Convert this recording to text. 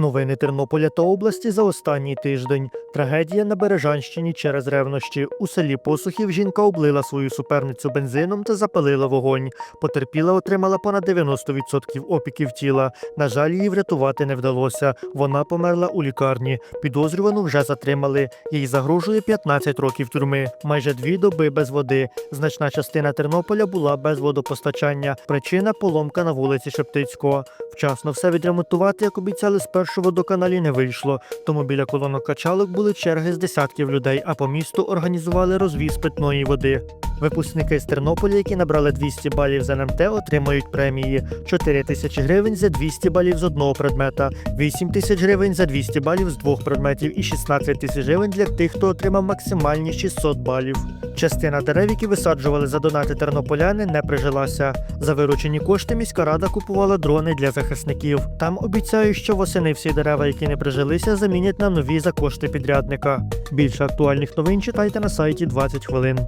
Новини Тернополя та області за останній тиждень. Трагедія на Бережанщині через ревнощі. У селі Посухів жінка облила свою суперницю бензином та запалила вогонь. Потерпіла отримала понад 90% опіків тіла. На жаль, її врятувати не вдалося. Вона померла у лікарні. Підозрювану вже затримали. Їй загрожує 15 років тюрми. Майже дві доби без води. Значна частина Тернополя була без водопостачання. Причина поломка на вулиці Шептицького. Вчасно все відремонтувати, як обіцяли, спершу водоканалі не вийшло. Тому біля колонок качалок були черги з десятків людей, а по місту організували розвіз питної води. Випускники з Тернополя, які набрали 200 балів з НМТ, отримають премії 4 тисячі гривень за 200 балів з одного предмета, 8 тисяч гривень за 200 балів з двох предметів і 16 тисяч гривень для тих, хто отримав максимальні 600 балів. Частина дерев, які висаджували за донати тернополяни, не прижилася. За виручені кошти міська рада купувала дрони для захисників. Там обіцяють, що восени всі дерева, які не прижилися, замінять на нові за кошти підрядника. Більше актуальних новин читайте на сайті 20 хвилин.